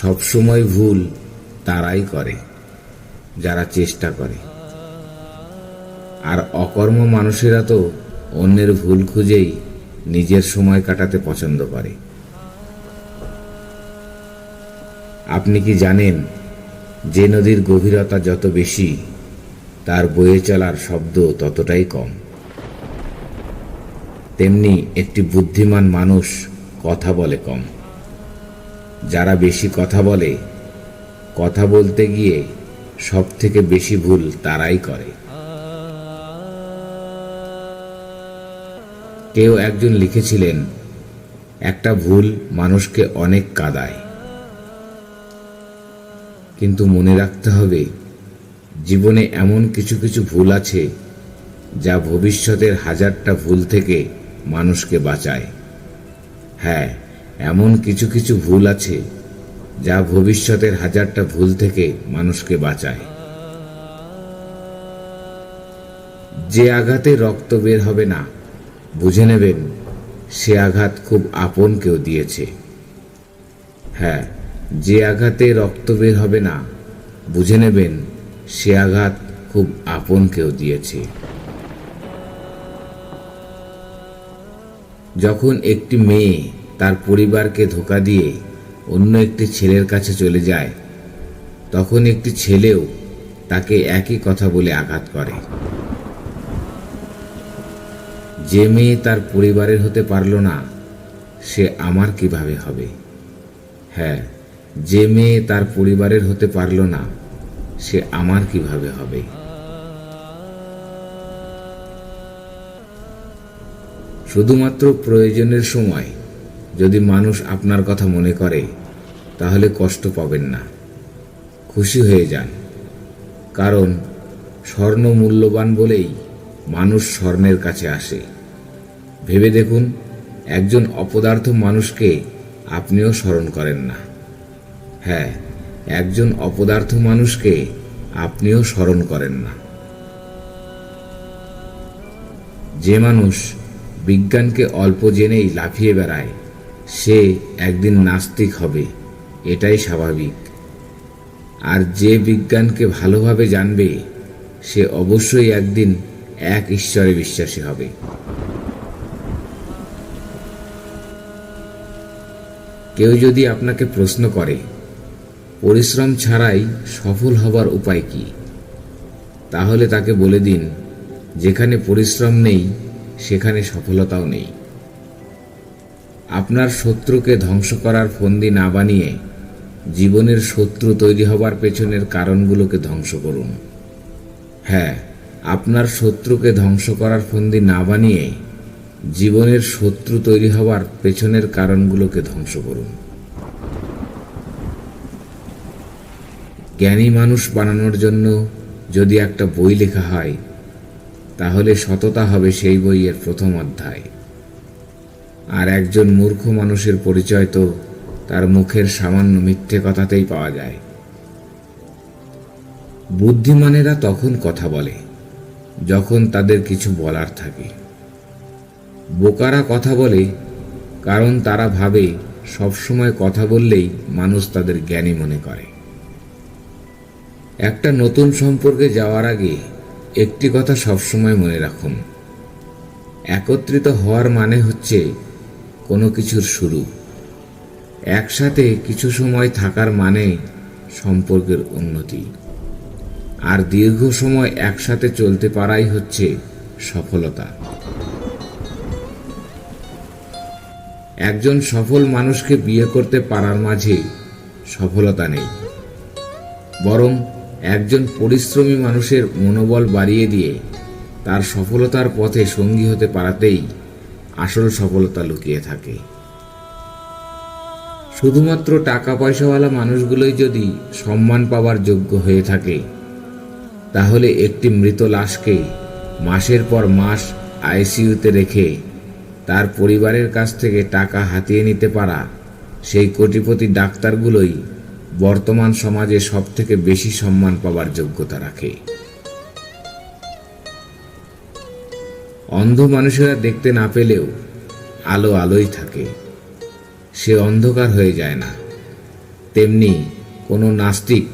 সবসময় ভুল তারাই করে, যারা চেষ্টা করে। আর অকর্ম মানুষেরা তো অন্যের ভুল খুঁজেই নিজের সময় কাটাতে পছন্দ করে। আপনি কি জানেন, যে নদীর গভীরতা যত বেশি তার বয়ে চলার শব্দ ততটাই কম। তেমনি একটি বুদ্ধিমান মানুষ কথা বলে কম। যারা বেশি কথা বলে, কথা বলতে গিয়ে সব থেকে বেশি ভুল তারাই করে। কেউ একজন লিখেছিলেন, একটা ভুল মানুষকে অনেক কাদায়। কিন্তু মনে রাখতে হবে জীবনে এমন কিছু কিছু ভুল আছে যা ভবিষ্যতের হাজারটা ভুল থেকে মানুষকে বাঁচায়। হ্যাঁ এমন কিছু কিছু ভুল আছে যা ভবিষ্যতের হাজারটা ভুল থেকে মানুষকে বাঁচায়। যে আঘাতে রক্ত বের হবে না, বুঝে নেবেন, সে আঘাত খুব আপন কেউ দিয়েছে। হ্যাঁ যে আঘাতে রক্ত বের হবে না, বুঝে নেবেন সে আঘাত খুব আপন কেউ দিয়েছে। যখন একটি মেয়ে তার পরিবারকে ধোকা দিয়ে অন্য একটি ছেলের কাছে চলে যায়, তখন একটি ছেলেও তাকে একই কথা বলে আঘাত করে। যে মেয়ে তার পরিবারের হতে পারল না, সে আমার কীভাবে হবে? হ্যাঁ যে মেয়ে তার পরিবারের হতে পারল না সে আমার কীভাবে হবে? শুধুমাত্র প্রয়োজনের সময় যদি মানুষ আপনার কথা মনে করে, তাহলে কষ্ট পাবেন না। খুশি হয়ে যান। কারণ স্বর্ণ মূল্যবান বলেই মানুষ স্বর্ণের কাছে আসে। ভেবে দেখুন, একজন অপদার্থ মানুষকে আপনিও স্মরণ করেন না। হ্যাঁ একজন অপদার্থ মানুষকে আপনিও স্মরণ করেন না। যে মানুষ বিজ্ঞানকে অল্প জেনেই লাফিয়ে বেড়ায়, সে একদিন নাস্তিক হবে, এটাই স্বাভাবিক। আর যে বিজ্ঞানকে ভালোভাবে জানবে, সে অবশ্যই একদিন এক ঈশ্বরে বিশ্বাসী হবে। কেউ যদি আপনাকে প্রশ্ন করে পরিশ্রম ছাড়াই সফল হবার উপায় কি? তাহলে তাকে বলে দিন, যেখানে পরিশ্রম নেই, সেখানে সফলতাও নেই। আপনার শত্রুকে ধ্বংস করার ফন্দি না বানিয়ে জীবনের শত্রু তৈরি হবার পেছনের কারণগুলোকে ধ্বংস করুন। হ্যাঁ আপনার শত্রুকে ধ্বংস করার ফন্দি না বানিয়ে জীবনের শত্রু তৈরি হবার পেছনের কারণগুলোকে ধ্বংস করুন। জ্ঞানী মানুষ বানানোর জন্য যদি একটা বই লেখা হয়, তাহলে সততা হবে সেই বইয়ের প্রথম অধ্যায়। আর একজন মূর্খ মানুষের পরিচয় তো তার মুখের সামান্য মিথ্যে কথাতেই পাওয়া যায়। বুদ্ধিমানেরা তখন কথা বলে, যখন তাদের কিছু বলার থাকে। বোকারা কথা বলে, কারণ তারা ভাবে সবসময় কথা বললেই মানুষ তাদের জ্ঞানী মনে করে। একটা নতুন সম্পর্কে যাওয়ার আগে একটি কথা সবসময় মনে রাখুন। একত্রিত হওয়ার মানে হচ্ছে কোনো কিছুর শুরু। একসাথে কিছু সময় থাকার মানে সম্পর্কের উন্নতি। আর দীর্ঘ সময় একসাথে চলতে পারাই হচ্ছে সফলতা। একজন সফল মানুষকে বিয়ে করতে পারার মাঝে সফলতা নেই। বরং একজন পরিশ্রমী মানুষের মনোবল বাড়িয়ে দিয়ে তার সফলতার পথে সঙ্গী হতে পারাতেই আসল সফলতা লুকিয়ে থাকে। শুধুমাত্র টাকা পয়সাওয়ালা মানুষগুলোই যদি সম্মান পাওয়ার যোগ্য হয়ে থাকে, তাহলে একটি মৃত লাশকে মাসের পর মাস আইসিইউতে রেখে তার পরিবারের কাছ থেকে টাকা হাতিয়ে নিতে পারা সেই কোটিপতি ডাক্তারগুলোই বর্তমান সমাজে সব থেকে বেশি সম্মান পাওয়ার যোগ্যতা রাখে। অন্ধ মানুষেরা দেখতে না পেলেও আলো আলোই থাকে। সে অন্ধকার হয়ে যায় না। তেমনি কোনো নাস্তিক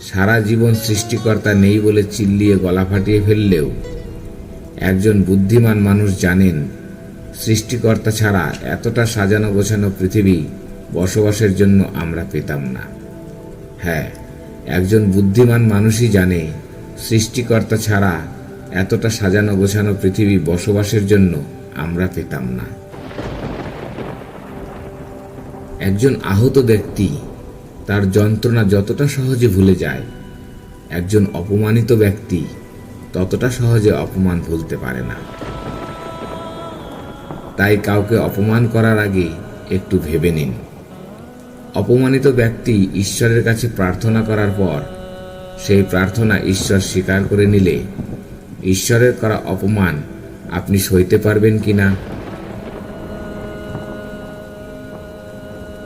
সারা জীবন সৃষ্টিকর্তা নেই বলে চিল্লিয়ে গলা ফাটিয়ে ফেললেও একজন বুদ্ধিমান মানুষ জানেন, সৃষ্টিকর্তা ছাড়া এতটা সাজানো গোছানো পৃথিবী বসবাসের জন্য আমরা পেতাম না। হ্যাঁ একজন বুদ্ধিমান মানুষই জানে, সৃষ্টিকর্তা ছাড়া এতটা সাজানো গোছানো পৃথিবী বসবাসের জন্য আমরা পেতাম না। একজন আহত ব্যক্তি, তার যন্ত্রণা যতটা সহজে ভুলে যায়, একজন অপমানিত ব্যক্তি ততটা সহজে অপমান ভুলতে পারে না। তাই কাউকে অপমান করার আগে একটু ভেবে নিন। অপমানিত ব্যক্তি ঈশ্বরের কাছে প্রার্থনা করার পর, সেই প্রার্থনা ঈশ্বর স্বীকার করে নিলে, ঈশ্বরের করা অপমান আপনি সইতে পারবেন কি না?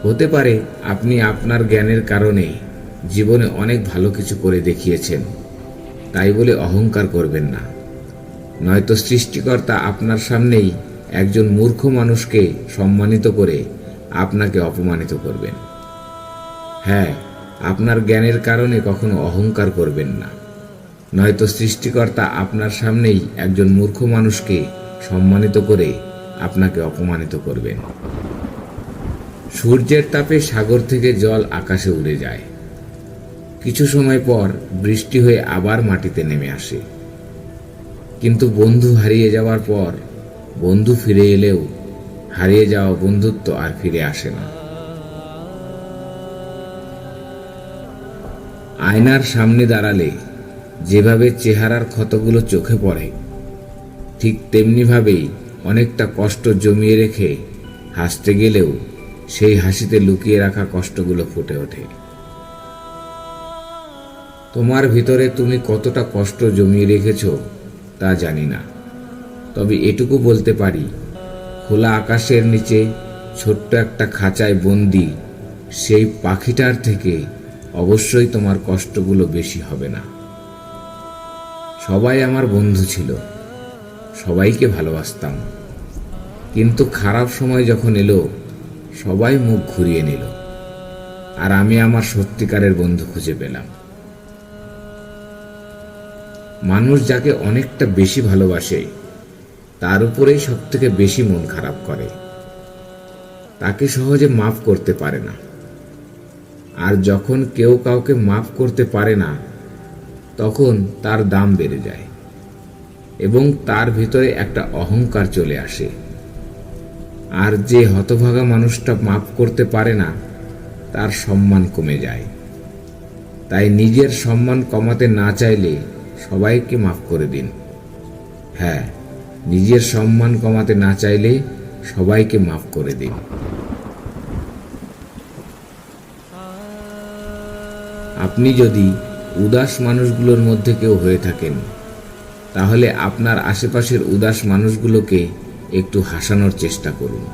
হতে পারে আপনি আপনার জ্ঞানের কারণে জীবনে অনেক ভালো কিছু করে দেখিয়েছেন, তাই বলে অহংকার করবেন না। নয়তো সৃষ্টিকর্তা আপনার সামনেই একজন মূর্খ মানুষকে সম্মানিত করে আপনাকে অপমানিত করবেন। হ্যাঁ আপনার জ্ঞানের কারণে কখনো অহংকার করবেন না। নয়তো সৃষ্টিকর্তা আপনার সামনেই একজন মূর্খ মানুষকে সম্মানিত করে আপনাকে অপমানিত করবেন। সূর্যের তাপে সাগর থেকে জল আকাশে উড়ে যায়। কিছু সময় পর বৃষ্টি হয়ে আবার মাটিতে নেমে আসে। কিন্তু বন্ধু হারিয়ে যাওয়ার পর বন্ধু ফিরে এলেও হারিয়ে যাওয়া বন্ধুত্ব আর ফিরে আসে না। আয়নার সামনে দাঁড়ালে যেভাবে চেহারার ক্ষতগুলো চোখে পড়ে, ঠিক তেমনিভাবেই অনেকটা কষ্ট জমিয়ে রেখে হাসতে গেলেও সেই হাসিতে লুকিয়ে রাখা কষ্টগুলো ফুটে ওঠে। তোমার ভিতরে তুমি কতটা কষ্ট জমিয়ে রেখেছ তা জানি না। তবে এটুকু বলতে পারি, খোলা আকাশের নিচে ছোট্ট একটা খাঁচায় বন্দি সেই পাখিটার থেকে অবশ্যই তোমার কষ্টগুলো বেশি হবে না। সবাই আমার বন্ধু ছিল। সবাইকে ভালোবাসতাম। কিন্তু খারাপ সময় যখন এলো, সবাই মুখ ঘুরিয়ে নিল। আর আমি আমার সত্যিকারের বন্ধু খুঁজে পেলাম। মানুষ যাকে অনেকটা বেশি ভালোবাসে, তার উপরেই সব থেকে বেশি মন খারাপ করে। তাকে সহজে মাফ করতে পারে না। আর যখন কেউ কাউকে মাফ করতে পারে না, তখন তার দাম বেড়ে যায় এবং তার ভিতরে একটা অহংকার চলে আসে। আর যে হতভাগা মানুষটা মাফ করতে পারে না, তার সম্মান কমে যায়। তাই নিজের সম্মান কমাতে না চাইলে সবাইকে মাফ করে দিন। হ্যাঁ নিজের সম্মান কমাতে না চাইলে সবাইকে মাফ করে দিন। আপনি যদি উদাস মানুষগুলোর মধ্যে কেউ হয়ে থাকেন, তাহলে আপনার আশেপাশের উদাস মানুষগুলোকে একটু হাসানোর চেষ্টা করুন।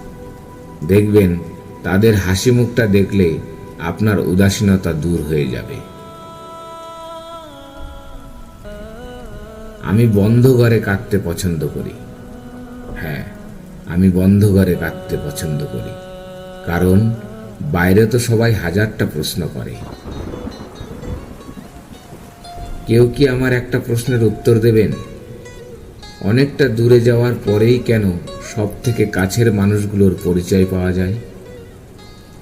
দেখবেন তাদের হাসি মুখটা দেখলে আপনার উদাসীনতা দূর হয়ে যাবে। আমি বন্ধ ঘরে কাঁদতে পছন্দ করি। হ্যাঁ আমি বন্ধ ঘরে কাঁদতে পছন্দ করি। কারণ বাইরে তো সবাই হাজারটা প্রশ্ন করে। কেউ কি আমার একটা প্রশ্নের উত্তর দেবেন? অনেকটা দূরে যাওয়ার পরেই কেন সব থেকে কাছের মানুষগুলোর পরিচয় পাওয়া যায়?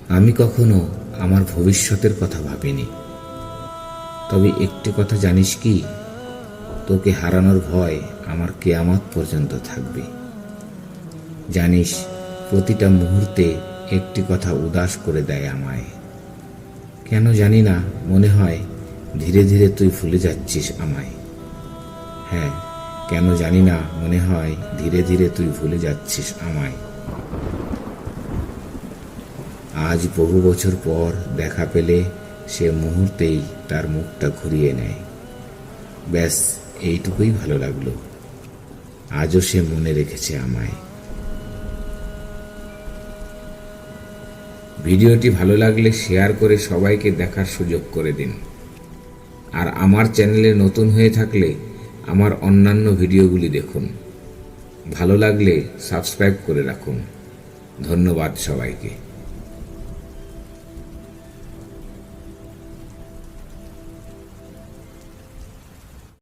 আমি কখনো আমার ভবিষ্যতের কথা ভাবিনি। তবে একটি কথা জানিস কি? তোকে হারানোর ভয় আমার কেয়ামত পর্যন্ত থাকবে। জানিস, প্রতিটা মুহূর্তে একটি কথা উদাস করে দেয় আমায়। কেন জানি না, মনে হয় ধীরে ধীরে তুই ভুলে যাচ্ছিস আমায়। হ্যাঁ কেন জানি না, মনে হয় ধীরে ধীরে তুই ভুলে যাচ্ছিস আমায়। আজ বহু বছর পর দেখা পেলে সে মুহূর্তেই তার মুখটা ঘুরিয়ে নেয়। ব্যাস, এইটুকুই ভালো লাগল। আজও সে মনে রেখেছে আমায়। ভিডিওটি ভালো লাগলে শেয়ার করে সবাইকে দেখার সুযোগ করে দিন। আর আমার চ্যানেলে নতুন হয়ে থাকলে আমার অন্যান্য ভিডিওগুলি দেখুন। ভালো লাগলে সাবস্ক্রাইব করে রাখুন। ধন্যবাদ সবাইকে।